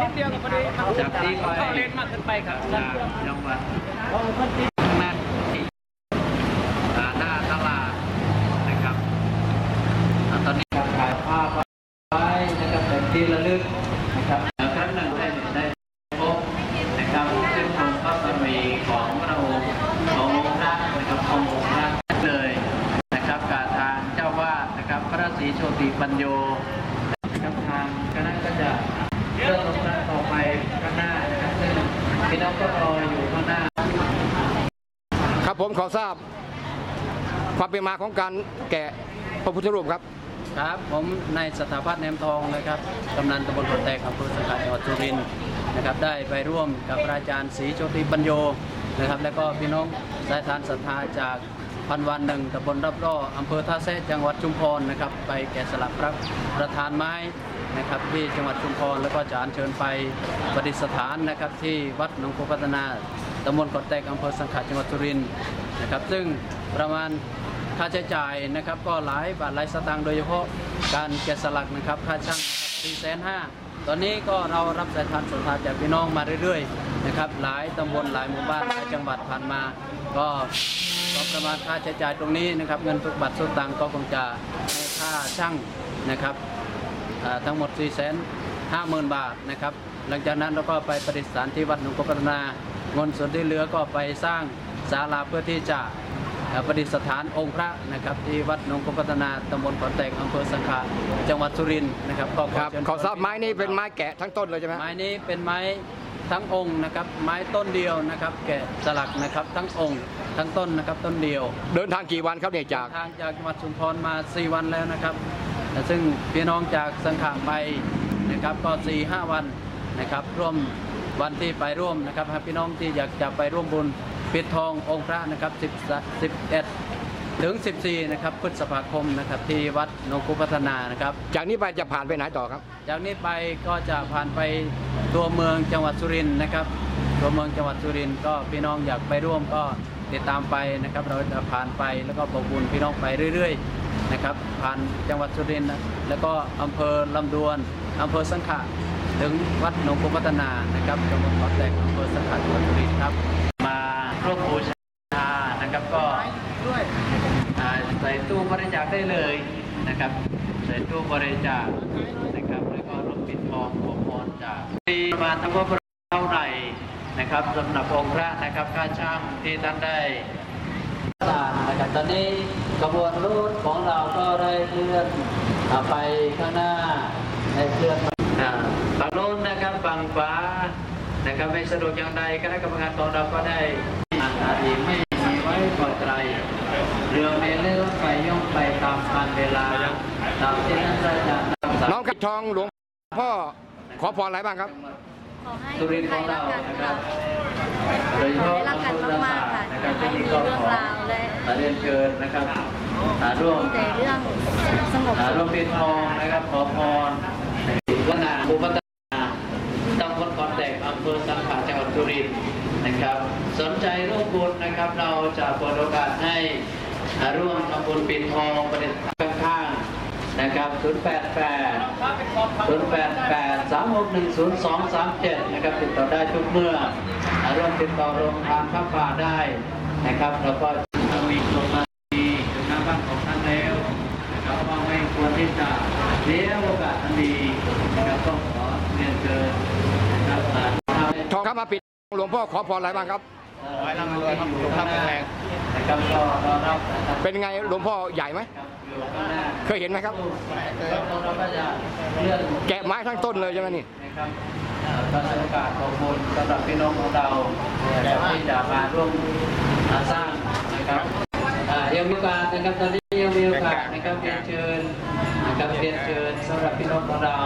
นิดเดียวกับพอดีมันจากที่ไปเข้าเลนมากเกินไปครับจากจังหวัดข้างหน้าที่อ่าหน้าตลาดนะครับอ่าตอนนี้การถ่ายภาพไว้นะครับเป็นที่ระลึกนะครับครั้งหนึ่งได้ได้พบนะครับซึ่งทรงพระบารมีของพระองค์ขององค์พระนะครับขององค์พระเลยนะครับกับทางเจ้าวาดนะครับพระศรีโชติปัญโยนะครับทางคณะก็จะ เลื่อนลงหน้าต่อไปข้างหน้านะครับซึ่งพี่น้องก็รออยู่ข้างหน้า ครับผมขอทราบ ความเป็นมาของการแกะพระพุทธรูปครับ ครับผมนายสถาพัฒน์แหนมทองนะครับกำนันตำบลหัวแตกอำเภอสังขะจังหวัดสุรินทร์นะครับได้ไปร่วมกับพระอาจารย์ศรีโชติปัญโยนะครับ แล้วก็พี่น้องสายทานศรัทธาจาก พันวันหนึ่งตำบลรับร่ออำเภอท่าแซะจังหวัดชุมพรนะครับ ไปแกะสลักพระประธานไม้นะครับที่จังหวัดชุมพรแล้วก็จะอัญเชิญไปประดิษฐานนะครับ ที่วัดหนองโพพัฒนาตำบลกอดแตกอำเภอสังขะจังหวัดสุรินทร์นะครับ ซึ่งประมาณค่าใช้จ่ายนะครับก็หลายบาทหลายสตางค์โดยเฉพาะการแกะสลักนะครับค่าช่างสี่แสนห้าตอนนี้ก็เรารับสายทานสนทานจากพี่น้องมาเรื่อยๆนะครับหลายตำบลหลายหมู่บ้านหลายจังหวัดผ่านมาก็ ก็ประมาณค่าใช้จ่ายตรงนี้นะครับ เงินทุกบาททุกสตังค์ก็คงจะให้ค่าช่างนะครับทั้งหมด 4 5 0 0 0 0 บาทนะครับ หลังจากนั้นเราก็ไปประดิษฐานที่วัดหนองกบพัฒนาเงินส่วนที่เหลือก็ไปสร้างศาลาเพื่อที่จะประดิษฐานองค์พระนะครับ ที่วัดหนองกบพัฒนาตำบลขอนแตกอำเภอสังขะจังหวัดสุรินทร์นะครับก็ขครับขอทราบไม้นี่เป็นไม้แกะทั้งต้นเลยใช่ไหมไม้นี้เป็นไม้ ทั้งองค์นะครับไม้ต้นเดียวนะครับ แกะสลักนะครับทั้งองค์ทั้งต้นนะครับต้นเดียว เดินทางกี่วันครับเนี่ยจาก ทางจากจังหวัดชุมพรมา 4 วันแล้วนะครับแต่ซึ่งพี่น้องจากสังขะไปนะครับก็4 5วันนะครับ ร่วมวันที่ไปร่วมนะครับให้พี่น้องที่อยากจะไปร่วมบุญปิดทององค์พระนะครับ10 11 ถึง 14 นะครับพฤษภาคมนะครับที่วัดหนองกุพัฒนานะครับ จากนี้ไปจะผ่านไปไหนต่อครับ จากนี้ไปก็จะผ่านไปตัวเมืองจังหวัดสุรินทร์นะครับ ตัวเมืองจังหวัดสุรินทร์ก็พี่น้องอยากไปร่วมก็ติดตามไปนะครับ เราจะผ่านไปแล้วก็บอกบุญพี่น้องไปเรื่อยๆนะครับ ผ่านจังหวัดสุรินทร์นะแล้วก็อำเภอลำดวนอำเภอสังขะถึงวัดหนองกุพัฒนานะครับจังหวัดขอนแก่นอำเภอสังขะจังหวัดสุรินทร์ครับ มาร่วมบูชานะครับก็อ่า ใส่ตู้บริจาคได้เลยนะครับ ใส่ตู้บริจาคนะครับแล้วก็ร่วมปิดทองขอพรจากมีประมาณทั้งหมดเท่าไหร่นะครับสำหรับองค์พระนะครับค่าช่างที่ท่านได้ตามนะครับตอนนี้กระบวนรูทของเราก็ได้เลื่อนไปข้างหน้าได้เคลื่อนมาอ่าฝั่งโน้นนะครับฝั่งขวานะครับไม่สะดวกอย่างใดคณะกรรมการของเราก็ได้อ่านอาดีไม่มีไว้ปล่อยไตร เรือเมเลื่อนไปย่องไปตามกาลเวลาตามที่ท่านได้จัดทำสาน้องกับทองหลวงพ่อขอพรอะไรบ้างครับ ขอให้สุรินทร์ไทของยรัเรากกันนะครับค่ะโดยเฉขอพาะให้รักกันมากๆค่ะนะครับให้ที่มีก็เรื่องขอราวและเรียนเชิญนะครับอ่าร่วมมีแต่เรื่องสงบอ่าสุร่วขมปิดทองนะครับขอพรวัฒนาภูพัฒนาตำบลกอนแตกอำเภอสังขะจังหวัดสุรินทร์นะครับ สนใจร่วมบุญนะครับ เราจะเปิดโอกาสให้อ่า ร่วมทำบุญปิดทองประเด็นข้างๆนะครับ088 088 361 0237 นะครับติดต่อได้ทุกเมื่อร่วมติดต่อโรงทานข้าป่าได้นะครับแล้วก็ทวีลงมาดีถึงหน้าบ้านของท่านแล้วนะครับว่าไม่ควรที่จะเสียโอกาสอันดีนะครับต้องขอเรียนเชิญนะครับทำทองครับมาปิดหลวงพ่อขอพรอะไรบ้างครับ ขอให้ร่ำรวยครับสุขภาพแข็งแรงนะครับก็รอรับนะครับเป็นไงหลวงพ่อใหญ่ไหมอยู่ข้างหน้าเคยเห็นไหมครับแล้วเราก็จะเลื่อนแกะไม้ทั้งต้นเลยใช่ไหมนี่นะครับเอ่อก็เป็นโอกาสของบุญสำหรับพี่น้องของเรานะครับที่จะมาร่วมมาสร้างนะครับอ่ายังมีโอกาสนะครับตอนนี้ยังมีโอกาสนะครับเรียนเชิญนะครับเรียนเชิญสำหรับพี่น้องของเรา